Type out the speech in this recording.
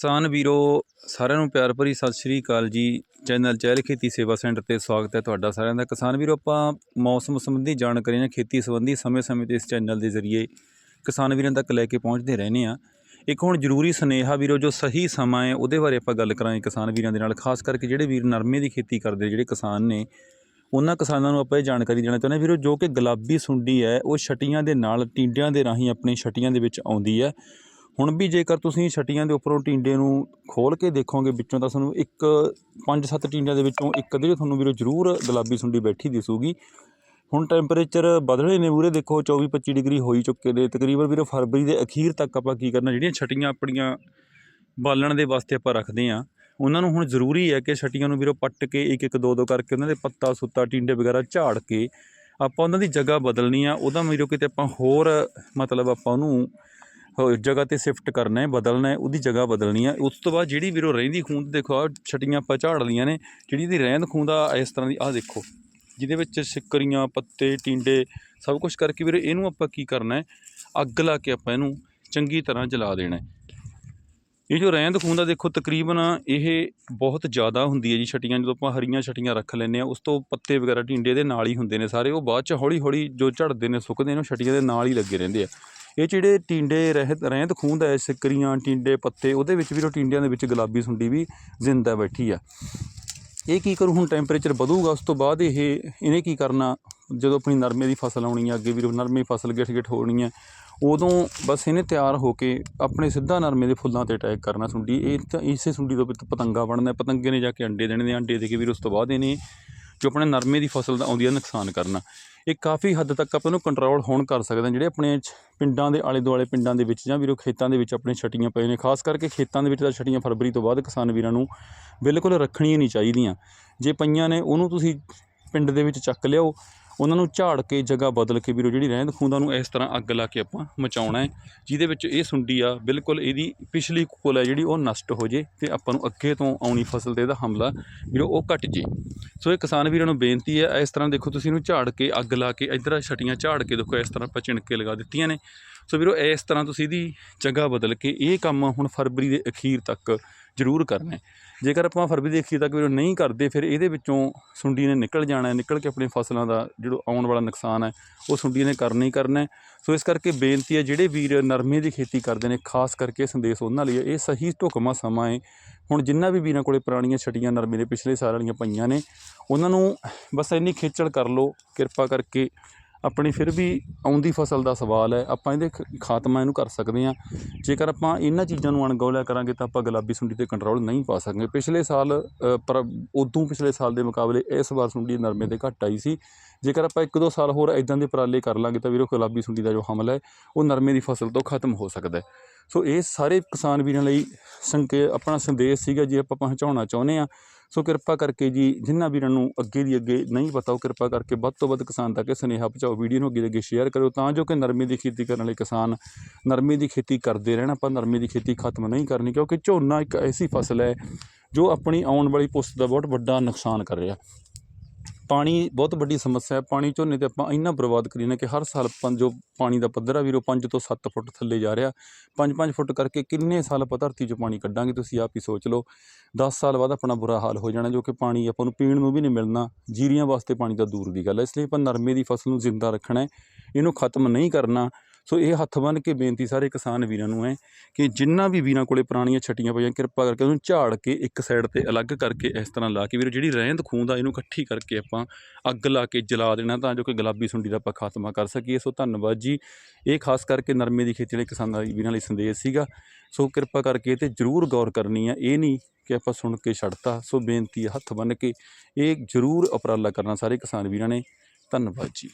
ਕਿਸਾਨ ਵੀਰੋ, ਸਾਰਿਆਂ ਨੂੰ ਪਿਆਰ ਭਰੀ ਸਤਿ ਸ਼੍ਰੀ ਅਕਾਲ ਜੀ। ਚੈਨਲ ਚਹਿਲ ਖੇਤੀ ਸੇਵਾ ਸੈਂਟਰ ਤੇ ਸਵਾਗਤ ਹੈ ਤੁਹਾਡਾ ਸਾਰਿਆਂ ਦਾ। ਕਿਸਾਨ ਵੀਰੋ, ਆਪਾਂ ਮੌਸਮ ਸੰਬੰਧੀ ਜਾਣਕਾਰੀਆਂ ਖੇਤੀ ਸੰਬੰਧੀ ਸਮੇਂ-ਸਮੇਂ ਤੇ ਇਸ ਚੈਨਲ ਦੇ ਜ਼ਰੀਏ ਕਿਸਾਨ ਵੀਰਾਂ ਤੱਕ ਲੈ ਕੇ ਪਹੁੰਚਦੇ ਰਹਿੰਦੇ ਆ ਇੱਕ ਹੁਣ ਜ਼ਰੂਰੀ ਸੁਨੇਹਾ ਵੀਰੋ, ਜੋ ਸਹੀ ਸਮਾਂ ਹੈ, ਉਹਦੇ ਬਾਰੇ ਆਪਾਂ ਗੱਲ ਕਰਾਂਗੇ ਕਿਸਾਨ ਵੀਰਾਂ ਦੇ ਨਾਲ। ਖਾਸ ਕਰਕੇ ਜਿਹੜੇ ਵੀਰ ਨਰਮੇ ਦੀ ਖੇਤੀ ਕਰਦੇ, ਜਿਹੜੇ ਕਿਸਾਨ ਨੇ, ਉਹਨਾਂ ਕਿਸਾਨਾਂ ਨੂੰ ਆਪਾਂ ਇਹ ਜਾਣਕਾਰੀ ਦੇਣਾ ਚਾਹੁੰਦੇ ਹਾਂ। ਵੀਰੋ, ਜੋ ਕਿ ਗੁਲਾਬੀ ਸੁੰਡੀ ਹੈ, ਉਹ ਛਟੀਆਂ ਦੇ ਨਾਲ, ਟਿੰਡਿਆਂ ਦੇ ਰਾਹੀਂ ਆਪਣੀ ਛਟੀਆਂ ਦੇ ਵਿੱਚ ਆਉਂਦੀ ਹੈ। ਹੁਣ ਵੀ ਜੇਕਰ ਤੁਸੀਂ ਛਟੀਆਂ ਦੇ ਉੱਪਰੋਂ ਟਿੰਡੇ ਨੂੰ ਖੋਲ ਕੇ ਦੇਖੋਗੇ ਵਿੱਚੋਂ, ਤਾਂ ਤੁਹਾਨੂੰ ਇੱਕ ਪੰਜ ਸੱਤ ਟਿੰਡਿਆਂ ਦੇ ਵਿੱਚੋਂ ਇੱਕ ਅੱਧੀ ਤੁਹਾਨੂੰ ਵੀਰੋ ਜ਼ਰੂਰ ਗੁਲਾਬੀ ਸੁੰਡੀ ਬੈਠੀ ਦਿਸੂਗੀ। ਹੁਣ ਟੈਂਪਰੇਚਰ ਬਦਲੇ ਨੇ ਮੂਰੇ ਦੇਖੋ 24 25 ਡਿਗਰੀ ਹੋਈ ਚੁੱਕੇ ਨੇ। ਤਕਰੀਬਨ ਵੀਰੋ ਫਰਵਰੀ ਦੇ ਅਖੀਰ ਤੱਕ ਆਪਾਂ ਕੀ ਕਰਨਾ, ਜਿਹੜੀਆਂ ਛਟੀਆਂ ਆਪਣੀਆਂ ਬਾਲਣ ਦੇ ਵਾਸਤੇ ਆਪਾਂ ਰੱਖਦੇ ਆ ਉਹਨਾਂ ਨੂੰ ਹੁਣ ਜ਼ਰੂਰੀ ਹੈ ਕਿ ਛਟੀਆਂ ਨੂੰ ਵੀਰੋ ਪੱਟ ਕੇ ਇੱਕ ਇੱਕ ਦੋ ਦੋ ਕਰਕੇ ਉਹਨਾਂ ਦੇ ਪੱਤਾ, ਸੁੱਤਾ, ਟਿੰਡੇ ਵਗੈਰਾ ਝਾੜ ਕੇ ਆਪਾਂ ਉਹਨਾਂ ਦੀ ਜਗ੍ਹਾ ਬਦਲਣੀ ਆ। ਉਹਦਾ ਵੀਰੋ ਕਿਤੇ ਆਪਾਂ ਹੋਰ ਮਤਲਬ ਆਪਾਂ ਉਹਨੂੰ ਹੋਰ ਜਗ੍ਹਾ ਤੇ ਸ਼ਿਫਟ ਕਰਨਾ ਹੈ, ਬਦਲਣਾ ਹੈ, ਉਹਦੀ ਜਗ੍ਹਾ ਬਦਲਣੀ ਹੈ। ਉਸ ਤੋਂ ਬਾਅਦ ਜਿਹੜੀ ਵੀਰੋ ਰਹਿੰਦੀ ਖੂੰਦ ਦੇਖੋ, ਆਹ ਛਟੀਆਂ ਆਪਾਂ ਝਾੜ ਲਈਆਂ ਨੇ, ਜਿਹੜੀ ਇਹਦੀ ਰਹਿੰਦ ਖੂੰਦ ਆ ਇਸ ਤਰ੍ਹਾਂ ਦੀ, ਆਹ ਦੇਖੋ, ਜਿਹਦੇ ਵਿੱਚ ਸਿੱਕਰੀਆਂ, ਪੱਤੇ, ਟਿੰਡੇ, ਸਭ ਕੁਝ ਕਰਕੇ ਵੀਰੇ ਇਹਨੂੰ ਆਪਾਂ ਕੀ ਕਰਨਾ ਹੈ, ਅੱਗ ਲਾ ਕੇ ਆਪਾਂ ਇਹਨੂੰ ਚੰਗੀ ਤਰ੍ਹਾਂ ਜਲਾ ਦੇਣਾ ਹੈ। ਇਹ ਜੋ ਰਹਿੰਦ ਖੂੰਦ ਦਾ ਦੇਖੋ, ਤਕਰੀਬਨ ਇਹ ਬਹੁਤ ਜ਼ਿਆਦਾ ਹੁੰਦੀ ਹੈ ਜੀ ਛਟੀਆਂ, ਜਦੋਂ ਆਪਾਂ ਹਰੀਆਂ ਛਟੀਆਂ ਰੱਖ ਲੈਂਦੇ ਆ ਉਸ ਤੋਂ ਪੱਤੇ ਵਗੈਰਾ ਢਿੰਡੇ ਦੇ ਨਾਲ ਹੀ ਹੁੰਦੇ ਨੇ ਸਾਰੇ, ਉਹ ਬਾਅਦ ਚ ਹੌਲੀ ਹੌਲੀ ਜੋ ਝੜਦੇ ਨੇ, ਸੁੱਕਦੇ ਨੇ, ਉਹ ਛਟੀਆਂ ਦੇ ਨਾਲ ਹੀ ਲੱਗੇ ਰਹਿੰਦੇ ਆ। ਇਹ ਜਿਹੜੇ ਟਿੰਡੇ ਰਹਿਤ, ਰਹਿੰਦ ਖੂੰਦ ਹੈ, ਸਿੱਕਰੀਆਂ, ਟਿੰਡੇ, ਪੱਤੇ, ਉਹਦੇ ਵਿੱਚ ਵੀ ਉਹ ਟਿੰਡਿਆਂ ਦੇ ਵਿੱਚ ਗੁਲਾਬੀ ਸੁੰਡੀ ਵੀ ਜ਼ਿੰਦਾ ਬੈਠੀ ਆ। ਇਹ ਕੀ ਕਰੂ, ਹੁਣ ਟੈਂਪਰੇਚਰ ਵਧੂਗਾ, ਉਸ ਤੋਂ ਬਾਅਦ ਇਹ, ਇਹਨੇ ਕੀ ਕਰਨਾ? ਜਦੋਂ ਆਪਣੀ ਨਰਮੇ ਦੀ ਫਸਲ ਆਉਣੀ ਹੈ ਅੱਗੇ ਵੀ ਨਰਮੇ ਦੀ ਫਸਲ ਗਿੱਠ ਗਿੱਠ ਹੋਣੀ ਹੈ ਉਦੋਂ ਬਸ ਇਹਨੇ ਤਿਆਰ ਹੋ ਕੇ ਆਪਣੇ ਸਿੱਧਾ ਨਰਮੇ ਦੇ ਫੁੱਲਾਂ ਤੇ ਅਟੈਕ ਕਰਨਾ ਸੁੰਡੀ। ਇਹ ਤਾਂ ਇਸੇ ਸੁੰਡੀ ਤੋਂ ਪਤ- ਪਤੰਗਾ ਬਣਨਾ, ਪਤੰਗੇ ਨੇ ਜਾ ਕੇ ਅੰਡੇ ਦੇਣੇ ਨੇ, ਅੰਡੇ ਦੇ ਕੇ ਵੀਰ ਉਸ ਤੋਂ ਬਾਅਦ ਇਹਨੇ ਜੋ ਆਪਣੇ ਨਰਮੇ ਦੀ ਫਸਲ ਦਾ ਆਉਂਦੀ ਹੈ ਨੁਕਸਾਨ ਕਰਨਾ। ਇਹ ਕਾਫੀ ਹੱਦ ਤੱਕ ਆਪਾਂ ਇਹਨੂੰ ਕੰਟਰੋਲ ਹੋਣ ਕਰ ਸਕਦੇ ਹਾਂ, ਜਿਹੜੇ ਆਪਣੇ ਪਿੰਡਾਂ ਦੇ ਆਲੇ ਦੁਆਲੇ ਪਿੰਡਾਂ ਦੇ ਵਿੱਚ ਜਾਂ ਵੀਰੋ ਖੇਤਾਂ ਦੇ ਵਿੱਚ ਆਪਣੇ ਛਟੀਆਂ ਪਏ ਨੇ, ਖਾਸ ਕਰਕੇ ਖੇਤਾਂ ਦੇ ਵਿੱਚ ਤਾਂ ਛਟੀਆਂ ਫਰਵਰੀ ਤੋਂ ਬਾਅਦ ਕਿਸਾਨ ਵੀਰਾਂ ਨੂੰ ਬਿਲਕੁਲ ਰੱਖਣੀਆਂ ਨਹੀਂ ਚਾਹੀਦੀਆਂ। ਜੇ ਪਈਆਂ ਨੇ, ਉਹਨੂੰ ਤੁਸੀਂ ਪਿੰਡ ਦੇ ਵਿੱਚ ਚੱਕ ਲਿਓ ਉਹਨਾਂ ਨੂੰ ਝਾੜ ਕੇ ਜਗ੍ਹਾ ਬਦਲ ਕੇ ਵੀਰੋ ਜਿਹੜੀ ਰਹਿੰਦ ਖੂੰਦਾਂ ਨੂੰ ਇਸ ਤਰ੍ਹਾਂ ਅੱਗ ਲਾ ਕੇ ਆਪਾਂ ਮਚਾਉਣਾ ਹੈ, ਜਿਹਦੇ ਵਿੱਚ ਇਹ ਸੁੰਡੀ ਆ, ਬਿਲਕੁਲ ਇਹਦੀ ਪਿਛਲੀ ਕੋਲ ਹੈ ਜਿਹੜੀ ਉਹ ਨਸ਼ਟ ਹੋ ਜੇ ਤੇ ਆਪਾਂ ਨੂੰ ਅੱਗੇ ਤੋਂ ਆਉਣੀ ਫਸਲ ਤੇ ਇਹਦਾ ਹਮਲਾ ਵੀਰੋ ਉਹ ਘਟ ਜੇ। ਸੋ ਇਹ ਕਿਸਾਨ ਵੀਰਾਂ ਨੂੰ ਬੇਨਤੀ ਹੈ, ਇਸ ਤਰ੍ਹਾਂ ਦੇਖੋ ਤੁਸੀਂ ਇਹਨੂੰ ਝਾੜ ਕੇ ਅੱਗ ਲਾ ਕੇ, ਇਧਰ ਛਟੀਆਂ ਝਾੜ ਕੇ ਦੇਖੋ, ਇਸ ਤਰ੍ਹਾਂ ਆਪਾਂ ਚਿਣਕੇ ਲਗਾ ਦਿੱਤੀਆਂ ਨੇ। ਸੋ ਵੀਰੋ, ਇਸ ਤਰ੍ਹਾਂ ਤੁਸੀਂ ਇਹਦੀ ਜਗ੍ਹਾ ਬਦਲ ਕੇ ਇਹ ਕੰਮ ਹੁਣ ਫਰਵਰੀ ਦੇ ਅਖੀਰ ਤੱਕ ਜ਼ਰੂਰ ਕਰਨਾ ਹੈ। ਜੇਕਰ ਆਪਾਂ ਫਰਵਰੀ ਦੇ ਅਖੀਰ ਤੱਕ ਵੀਰੋ ਨਹੀਂ ਕਰਦੇ, ਫਿਰ ਇਹਦੇ ਵਿੱਚੋਂ ਸੁੰਡੀ ਨੇ ਨਿਕਲ ਜਾਣਾ ਹੈ, ਨਿਕਲ ਕੇ ਆਪਣੀ ਫਸਲਾਂ ਦਾ ਜਿਹੜਾ ਆਉਣ ਵਾਲਾ ਨੁਕਸਾਨ ਹੈ, ਉਹ ਸੁੰਡੀ ਨੇ ਕਰਨਾ ਹੀ ਕਰਨਾ ਸੋ ਇਸ ਕਰਕੇ ਬੇਨਤੀ ਹੈ, ਜਿਹੜੇ ਵੀਰ ਨਰਮੇ ਦੀ ਖੇਤੀ ਕਰਦੇ ਨੇ, ਖਾਸ ਕਰਕੇ ਸੰਦੇਸ਼ ਉਹਨਾਂ ਲਈ ਹੈ, ਇਹ ਸਹੀ ਢੁਕਮਾ ਸਮਾਂ ਹੈ। ਹੁਣ ਜਿੰਨਾ ਵੀ ਵੀਰਾਂ ਕੋਲੇ ਪੁਰਾਣੀਆਂ ਛਟੀਆਂ ਨਰਮੇ ਦੇ ਪਿਛਲੇ ਸਾਲ ਵਾਲੀਆਂ ਪਈਆਂ ਨੇ, ਉਹਨਾਂ ਨੂੰ ਬਸ ਇੰਨੀ ਖੇਚਲ ਕਰ ਲਓ, ਕਿਰਪਾ ਕਰਕੇ ਆਪਣੀ ਫਿਰ ਵੀ ਆਉਂਦੀ ਫਸਲ ਦਾ ਸਵਾਲ ਹੈ ਆਪਾਂ ਇਹਦੇ ਖ- ਖਾਤਮਾ ਇਹਨੂੰ ਕਰ ਸਕਦੇ ਹਾਂ। ਜੇਕਰ ਆਪਾਂ ਇਹਨਾਂ ਚੀਜ਼ਾਂ ਨੂੰ ਅਣਗੌਲਿਆ ਕਰਾਂਗੇ ਤਾਂ ਆਪਾਂ ਗੁਲਾਬੀ ਸੁੰਡੀ ਤੇ ਕੰਟਰੋਲ ਨਹੀਂ ਪਾ ਸਕਾਂਗੇ ਪਿਛਲੇ ਸਾਲ ਅ, ਪਰ ਉਦੋਂ ਪਿਛਲੇ ਸਾਲ ਦੇ ਮੁਕਾਬਲੇ ਇਸ ਵਾਰ ਸੁੰਡੀ ਨਰਮੇ ਤੇ ਘੱਟ ਆਈ ਸੀ। ਜੇਕਰ ਆਪਾਂ ਇੱਕ ਦੋ ਸਾਲ ਹੋਰ ਇਦਾਂ ਦੇ ਉਪਰਾਲੇ ਕਰ ਲਾਂਗੇ ਤਾਂ ਵੀਰੋ ਗੁਲਾਬੀ ਸੁੰਡੀ ਦਾ ਜੋ ਹਮਲਾ ਹੈ ਉਹ ਨਰਮੇ ਦੀ ਫਸਲ ਤੋਂ ਖਤਮ ਹੋ ਸਕਦਾ ਹੈ। ਸੋ ਇਹ ਸਾਰੇ ਕਿਸਾਨ ਵੀਰਾਂ ਲਈ ਸੰਕੇ ਆਪਣਾ ਸੰਦੇਸ਼ ਸੀਗਾ ਜੇ ਆਪਾਂ ਪਹੁੰਚਾਉਣਾ ਚਾਹੁੰਦੇ ਆ ਸੋ ਕਿਰਪਾ ਕਰਕੇ ਜੀ ਜਿਨ੍ਹਾਂ ਵੀਰਾਂ ਨੂੰ ਅੱਗੇ ਦੀ ਅੱਗੇ ਨਹੀਂ ਪਤਾ, ਉਹ ਕਿਰਪਾ ਕਰਕੇ ਵੱਧ ਤੋਂ ਵੱਧ ਕਿਸਾਨ ਤੱਕ ਇਹ ਸੁਨੇਹਾ ਪਹੁੰਚਾਓ, ਵੀਡੀਓ ਨੂੰ ਅੱਗੇ ਦੀ ਅੱਗੇ ਸ਼ੇਅਰ ਕਰੋ ਤਾਂ ਜੋ ਕਿ ਨਰਮੇ ਦੀ ਖੇਤੀ ਕਰਨ ਵਾਲੇ ਕਿਸਾਨ ਨਰਮੇ ਦੀ ਖੇਤੀ ਕਰਦੇ ਰਹਿਣ, ਆਪਾਂ ਨਰਮੇ ਦੀ ਖੇਤੀ ਖਤਮ ਨਹੀਂ ਕਰਨੀ, ਕਿਉਂਕਿ ਝੋਨਾ ਇੱਕ ਐਸੀ ਫਸਲ ਹੈ ਜੋ ਆਪਣੀ ਆਉਣ ਵਾਲੀ ਪੁਸਤ ਦਾ ਬਹੁਤ ਵੱਡਾ ਨੁਕਸਾਨ ਕਰ ਰਿਹਾ। ਪਾਣੀ ਬਹੁਤ ਵੱਡੀ ਸਮੱਸਿਆ ਹੈ। ਪਾਣੀ ਝੋਨੇ ਤੇ ਆਪਾਂ ਇੰਨਾ ਬਰਬਾਦ ਕਰੀ ਨੇ ਕਿ ਹਰ ਸਾਲ ਪੰ ਜੋ ਪਾਣੀ ਦਾ ਪੱਧਰ ਆ ਵੀਰੋ 5 ਤੋਂ 7 ਫੁੱਟ ਥੱਲੇ ਜਾ ਰਿਹਾ। 5-5 ਫੁੱਟ ਕਰਕੇ ਕਿੰਨੇ ਸਾਲ ਆਪਾਂ ਧਰਤੀ 'ਚੋਂ ਪਾਣੀ ਕੱਢਾਂਗੇ, ਤੁਸੀਂ ਆਪ ਹੀ ਸੋਚ ਲਓ। 10 ਸਾਲ ਬਾਅਦ ਆਪਣਾ ਬੁਰਾ ਹਾਲ ਹੋ ਜਾਣਾ, ਜੋ ਕਿ ਪਾਣੀ ਆਪਾਂ ਨੂੰ ਪੀਣ ਨੂੰ ਵੀ ਨਹੀਂ ਮਿਲਣਾ। ਜੀਰੀਆਂ ਵਾਸਤੇ ਪਾਣੀ ਤਾਂ ਦੂਰ ਦੀ ਗੱਲ ਹੈ। ਇਸ ਲਈ ਆਪਾਂ ਨਰਮੇ ਦੀ ਫਸਲ ਨੂੰ ਜ਼ਿੰਦਾ ਰੱਖਣਾ ਹੈ। ਇਹਨੂੰ ਖਤਮ ਨਹੀਂ ਕਰਨਾ। ਸੋ ਇਹ ਹੱਥ ਬੰਨ੍ਹ ਕੇ ਬੇਨਤੀ ਸਾਰੇ ਕਿਸਾਨ ਵੀਰਾਂ ਨੂੰ ਹੈ ਕਿ ਜਿੰਨਾ ਵੀ ਵੀਰਾਂ ਕੋਲੇ ਪੁਰਾਣੀਆਂ ਛਟੀਆਂ ਪਈਆਂ, ਕਿਰਪਾ ਕਰਕੇ ਉਹਨੂੰ ਝਾੜ ਕੇ ਇੱਕ ਸਾਈਡ ਤੇ ਅਲੱਗ ਕਰਕੇ ਇਸ ਤਰ੍ਹਾਂ ਲਾ ਕੇ ਵੀਰੋ, ਜਿਹੜੀ ਰਹਿੰਦ ਖੂੰਦ ਆ, ਇਹਨੂੰ ਇਕੱਠੀ ਕਰਕੇ ਆਪਾਂ ਅੱਗ ਲਾ ਕੇ ਜਲਾ ਦੇਣਾ ਤਾਂ ਜੋ ਕਿ ਗੁਲਾਬੀ ਸੁੰਡੀ ਦਾ ਆਪਾਂ ਖਾਤਮਾ ਕਰ ਸਕੀਏ। ਸੋ ਧੰਨਵਾਦ ਜੀ। ਇਹ ਖਾਸ ਕਰਕੇ ਨਰਮੇ ਦੀ ਖੇਤੀ ਵਾਲੇ ਕਿਸਾਨਾਂ ਵੀਰਾਂ ਲਈ ਸੰਦੇਸ਼ ਸੀਗਾ। ਸੋ ਕਿਰਪਾ ਕਰਕੇ ਇਹ ਤੇ ਜ਼ਰੂਰ ਗੌਰ ਕਰਨੀ ਆ। ਇਹ ਨਹੀਂ ਕਿ ਆਪਾਂ ਸੁਣ ਕੇ ਛੱਡਤਾ। ਸੋ ਬੇਨਤੀ ਹੈ ਹੱਥ ਬੰਨ੍ਹ ਕੇ ਇਹ ਜ਼ਰੂਰ ਉਪਰਾਲਾ ਕਰਨਾ ਸਾਰੇ ਕਿਸਾਨ ਵੀਰਾਂ ਨੇ। ਧੰਨਵਾਦ ਜੀ।